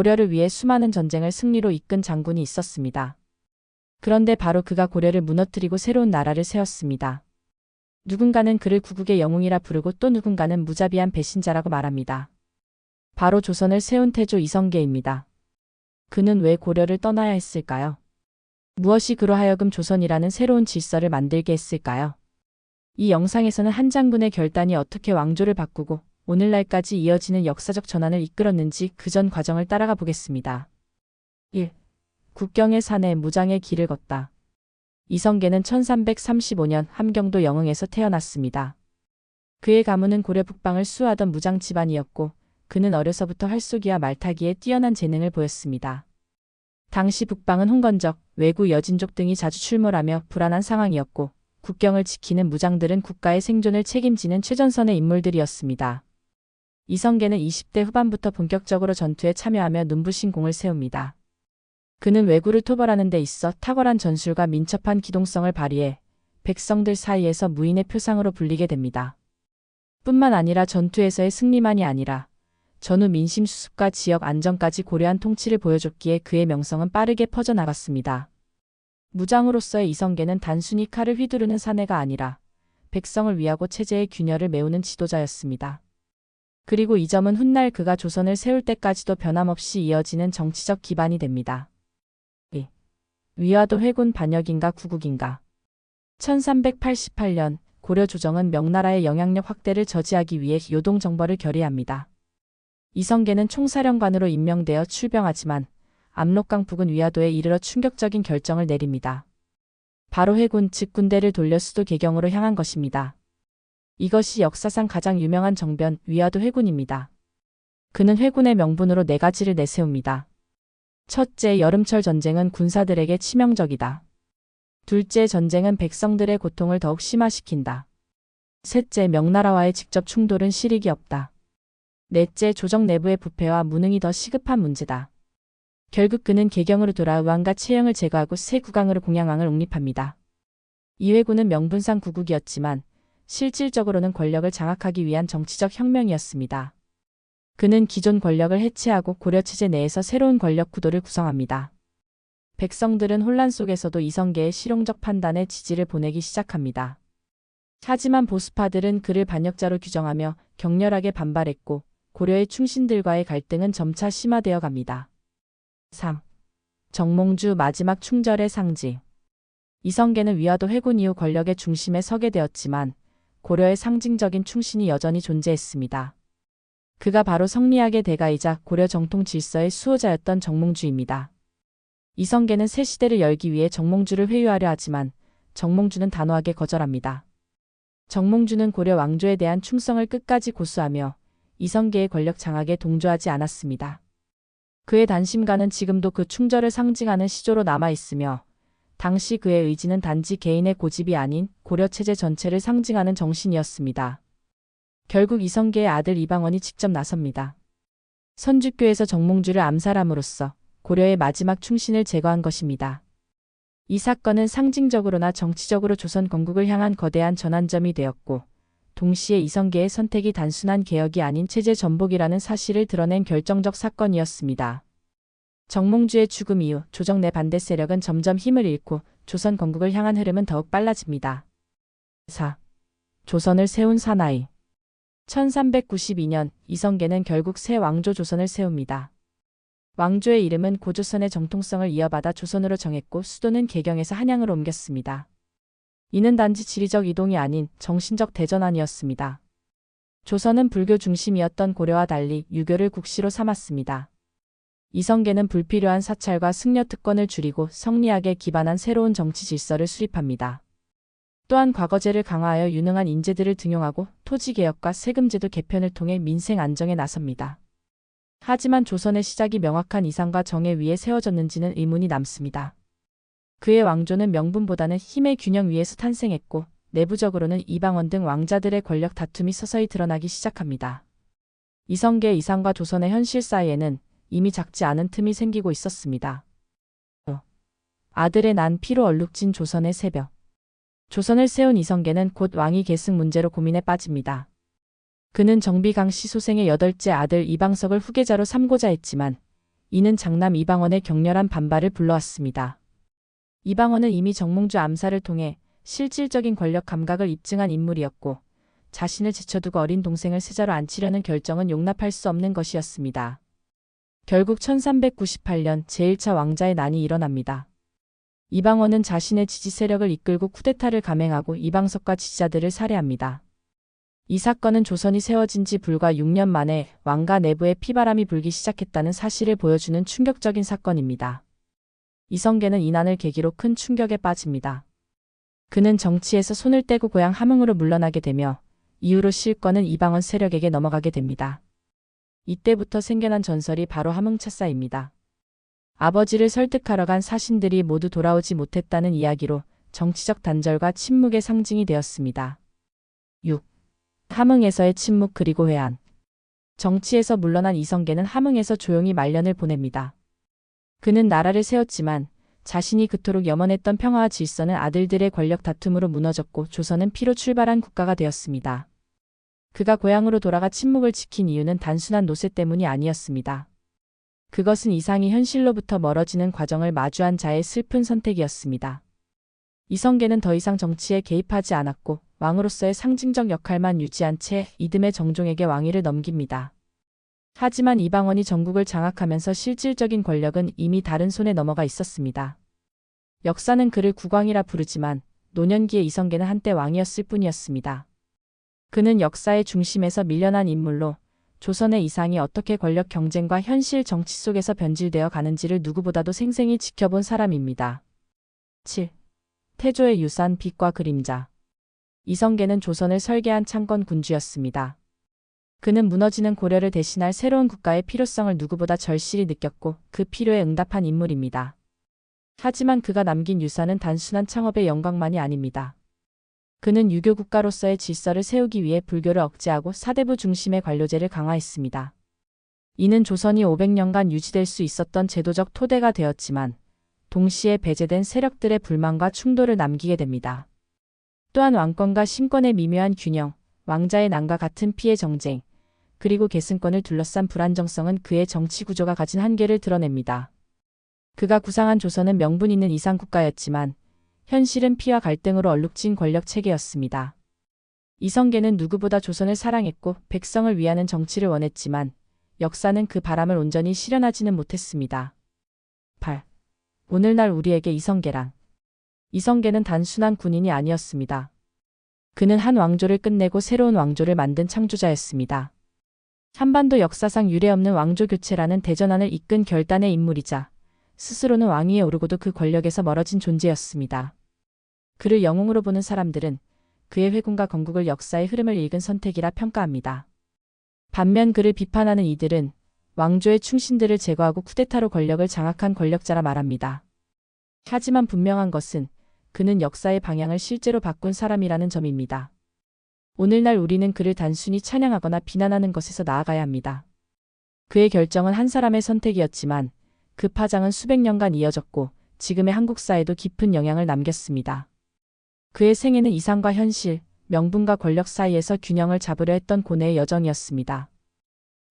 고려를 위해 수많은 전쟁을 승리로 이끈 장군이 있었습니다. 그런데 바로 그가 고려를 무너뜨리고 새로운 나라를 세웠습니다. 누군가는 그를 구국의 영웅이라 부르고 또 누군가는 무자비한 배신자라고 말합니다. 바로 조선을 세운 태조 이성계입니다. 그는 왜 고려를 떠나야 했을까요? 무엇이 그로 하여금 조선이라는 새로운 질서를 만들게 했을까요? 이 영상에서는 한 장군의 결단이 어떻게 왕조를 바꾸고 오늘날까지 이어지는 역사적 전환을 이끌었는지 그 전 과정을 따라가 보겠습니다. 1. 국경의 산에 무장의 길을 걷다. 이성계는 1335년 함경도 영흥에서 태어났습니다. 그의 가문은 고려 북방을 수호하던 무장 집안이었고 그는 어려서부터 활쏘기와 말타기에 뛰어난 재능을 보였습니다. 당시 북방은 홍건적, 외구 여진족 등이 자주 출몰하며 불안한 상황이었고 국경을 지키는 무장들은 국가의 생존을 책임지는 최전선의 인물들이었습니다. 이성계는 20대 후반부터 본격적으로 전투에 참여하며 눈부신 공을 세웁니다. 그는 왜구를 토벌하는 데 있어 탁월한 전술과 민첩한 기동성을 발휘해 백성들 사이에서 무인의 표상으로 불리게 됩니다. 뿐만 아니라 전투에서의 승리만이 아니라 전후 민심 수습과 지역 안정까지 고려한 통치를 보여줬기에 그의 명성은 빠르게 퍼져나갔습니다. 무장으로서의 이성계는 단순히 칼을 휘두르는 사내가 아니라 백성을 위하고 체제의 균열을 메우는 지도자였습니다. 그리고 이 점은 훗날 그가 조선을 세울 때까지도 변함없이 이어지는 정치적 기반이 됩니다. 위화도 회군 반역인가 구국인가. 1388년 고려 조정은 명나라의 영향력 확대를 저지하기 위해 요동 정벌을 결의합니다. 이성계는 총사령관으로 임명되어 출병하지만 압록강 부근 위화도에 이르러 충격적인 결정을 내립니다. 바로 해군 즉 군대를 돌려 수도 개경으로 향한 것입니다. 이것이 역사상 가장 유명한 정변 위화도 회군입니다. 그는 회군의 명분으로 네 가지를 내세웁니다. 첫째, 여름철 전쟁은 군사들에게 치명적이다. 둘째, 전쟁은 백성들의 고통을 더욱 심화시킨다. 셋째, 명나라와의 직접 충돌은 실익이 없다. 넷째, 조정 내부의 부패와 무능이 더 시급한 문제다. 결국 그는 개경으로 돌아 왕과 채영을 제거하고 새 국왕으로 공양왕을 옹립합니다. 이회군은 명분상 구국이었지만 실질적으로는 권력을 장악하기 위한 정치적 혁명이었습니다. 그는 기존 권력을 해체하고 고려 체제 내에서 새로운 권력 구도를 구성합니다. 백성들은 혼란 속에서도 이성계의 실용적 판단에 지지를 보내기 시작합니다. 하지만 보수파들은 그를 반역자로 규정하며 격렬하게 반발했고 고려의 충신들과의 갈등은 점차 심화되어 갑니다. 3. 정몽주 마지막 충절의 상징 이성계는 위화도 회군 이후 권력의 중심에 서게 되었지만 고려의 상징적인 충신이 여전히 존재했습니다. 그가 바로 성리학의 대가이자 고려 정통 질서의 수호자였던 정몽주입니다. 이성계는 새 시대를 열기 위해 정몽주를 회유하려 하지만 정몽주는 단호하게 거절합니다. 정몽주는 고려 왕조에 대한 충성을 끝까지 고수하며 이성계의 권력 장악에 동조하지 않았습니다. 그의 단심가는 지금도 그 충절을 상징하는 시조로 남아 있으며 당시 그의 의지는 단지 개인의 고집이 아닌 고려 체제 전체를 상징하는 정신이었습니다. 결국 이성계의 아들 이방원이 직접 나섭니다. 선주교에서 정몽주를 암살함으로써 고려의 마지막 충신을 제거한 것입니다. 이 사건은 상징적으로나 정치적으로 조선 건국을 향한 거대한 전환점이 되었고, 동시에 이성계의 선택이 단순한 개혁이 아닌 체제 전복이라는 사실을 드러낸 결정적 사건이었습니다. 정몽주의 죽음 이후 조정 내 반대 세력은 점점 힘을 잃고 조선 건국을 향한 흐름은 더욱 빨라집니다. 4. 조선을 세운 사나이 1392년 이성계는 결국 새 왕조 조선을 세웁니다. 왕조의 이름은 고조선의 정통성을 이어받아 조선으로 정했고 수도는 개경에서 한양으로 옮겼습니다. 이는 단지 지리적 이동이 아닌 정신적 대전환이었습니다. 조선은 불교 중심이었던 고려와 달리 유교를 국시로 삼았습니다. 이성계는 불필요한 사찰과 승려 특권을 줄이고 성리학에 기반한 새로운 정치 질서를 수립합니다. 또한 과거제를 강화하여 유능한 인재들을 등용하고 토지개혁과 세금제도 개편을 통해 민생 안정에 나섭니다. 하지만 조선의 시작이 명확한 이상과 정에 위에 세워졌는지는 의문이 남습니다. 그의 왕조는 명분보다는 힘의 균형 위에서 탄생했고 내부적으로는 이방원 등 왕자들의 권력 다툼이 서서히 드러나기 시작합니다. 이성계 이상과 조선의 현실 사이에는 이미 작지 않은 틈이 생기고 있었습니다. 아들의 난 피로 얼룩진 조선의 새벽. 조선을 세운 이성계는 곧 왕위 계승 문제로 고민에 빠집니다. 그는 정비강 씨 소생의 여덟째 아들 이방석을 후계자로 삼고자 했지만 이는 장남 이방원의 격렬한 반발을 불러왔습니다. 이방원은 이미 정몽주 암살을 통해 실질적인 권력 감각을 입증한 인물이었고 자신을 지쳐두고 어린 동생을 세자로 앉히려는 결정은 용납할 수 없는 것이었습니다. 결국 1398년 제1차 왕자의 난이 일어납니다. 이방원은 자신의 지지 세력을 이끌고 쿠데타를 감행하고 이방석과 지지자들을 살해합니다. 이 사건은 조선이 세워진 지 불과 6년 만에 왕가 내부에 피바람이 불기 시작했다는 사실을 보여주는 충격적인 사건입니다. 이성계는 이 난을 계기로 큰 충격에 빠집니다. 그는 정치에서 손을 떼고 고향 함흥으로 물러나게 되며 이후로 실권은 이방원 세력에게 넘어가게 됩니다. 이때부터 생겨난 전설이 바로 함흥차사입니다. 아버지를 설득하러 간 사신들이 모두 돌아오지 못했다는 이야기로 정치적 단절과 침묵의 상징이 되었습니다. 6. 함흥에서의 침묵 그리고 회한. 정치에서 물러난 이성계는 함흥에서 조용히 말년을 보냅니다. 그는 나라를 세웠지만 자신이 그토록 염원했던 평화와 질서는 아들들의 권력 다툼으로 무너졌고 조선은 피로 출발한 국가가 되었습니다. 그가 고향으로 돌아가 침묵을 지킨 이유는 단순한 노세 때문이 아니었습니다. 그것은 이상이 현실로부터 멀어지는 과정을 마주한 자의 슬픈 선택이었습니다. 이성계는 더 이상 정치에 개입하지 않았고 왕으로서의 상징적 역할만 유지한 채 이듬해 정종에게 왕위를 넘깁니다. 하지만 이방원이 전국을 장악하면서 실질적인 권력은 이미 다른 손에 넘어가 있었습니다. 역사는 그를 국왕이라 부르지만 노년기의 이성계는 한때 왕이었을 뿐이었습니다. 그는 역사의 중심에서 밀려난 인물로 조선의 이상이 어떻게 권력 경쟁과 현실 정치 속에서 변질되어 가는지를 누구보다도 생생히 지켜본 사람입니다. 7. 태조의 유산 빛과 그림자 이성계는 조선을 설계한 창건 군주였습니다. 그는 무너지는 고려를 대신할 새로운 국가의 필요성을 누구보다 절실히 느꼈고 그 필요에 응답한 인물입니다. 하지만 그가 남긴 유산은 단순한 창업의 영광만이 아닙니다. 그는 유교 국가로서의 질서를 세우기 위해 불교를 억제하고 사대부 중심의 관료제를 강화했습니다. 이는 조선이 500년간 유지될 수 있었던 제도적 토대가 되었지만 동시에 배제된 세력들의 불만과 충돌을 남기게 됩니다. 또한 왕권과 신권의 미묘한 균형, 왕자의 난과 같은 피해 정쟁, 그리고 계승권을 둘러싼 불안정성은 그의 정치 구조가 가진 한계를 드러냅니다. 그가 구상한 조선은 명분 있는 이상 국가였지만 현실은 피와 갈등으로 얼룩진 권력 체계였습니다. 이성계는 누구보다 조선을 사랑했고 백성을 위하는 정치를 원했지만 역사는 그 바람을 온전히 실현하지는 못했습니다. 8. 오늘날 우리에게 이성계란. 이성계는 단순한 군인이 아니었습니다. 그는 한 왕조를 끝내고 새로운 왕조를 만든 창조자였습니다. 한반도 역사상 유례없는 왕조 교체라는 대전환을 이끈 결단의 인물이자 스스로는 왕위에 오르고도 그 권력에서 멀어진 존재였습니다. 그를 영웅으로 보는 사람들은 그의 회군과 건국을 역사의 흐름을 읽은 선택이라 평가합니다. 반면 그를 비판하는 이들은 왕조의 충신들을 제거하고 쿠데타로 권력을 장악한 권력자라 말합니다. 하지만 분명한 것은 그는 역사의 방향을 실제로 바꾼 사람이라는 점입니다. 오늘날 우리는 그를 단순히 찬양하거나 비난하는 것에서 나아가야 합니다. 그의 결정은 한 사람의 선택이었지만 그 파장은 수백 년간 이어졌고 지금의 한국사에도 깊은 영향을 남겼습니다. 그의 생애는 이상과 현실, 명분과 권력 사이에서 균형을 잡으려 했던 고뇌의 여정이었습니다.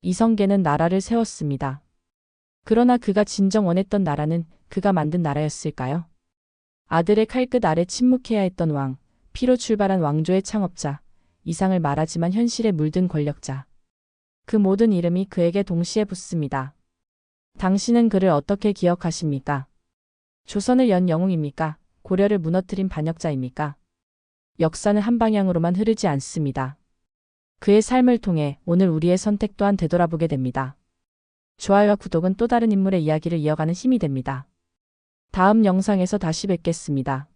이성계는 나라를 세웠습니다. 그러나 그가 진정 원했던 나라는 그가 만든 나라였을까요? 아들의 칼끝 아래 침묵해야 했던 왕, 피로 출발한 왕조의 창업자, 이상을 말하지만 현실에 물든 권력자. 그 모든 이름이 그에게 동시에 붙습니다. 당신은 그를 어떻게 기억하십니까? 조선을 연 영웅입니까? 고려를 무너뜨린 반역자입니까? 역사는 한 방향으로만 흐르지 않습니다. 그의 삶을 통해 오늘 우리의 선택 또한 되돌아보게 됩니다. 좋아요와 구독은 또 다른 인물의 이야기를 이어가는 힘이 됩니다. 다음 영상에서 다시 뵙겠습니다.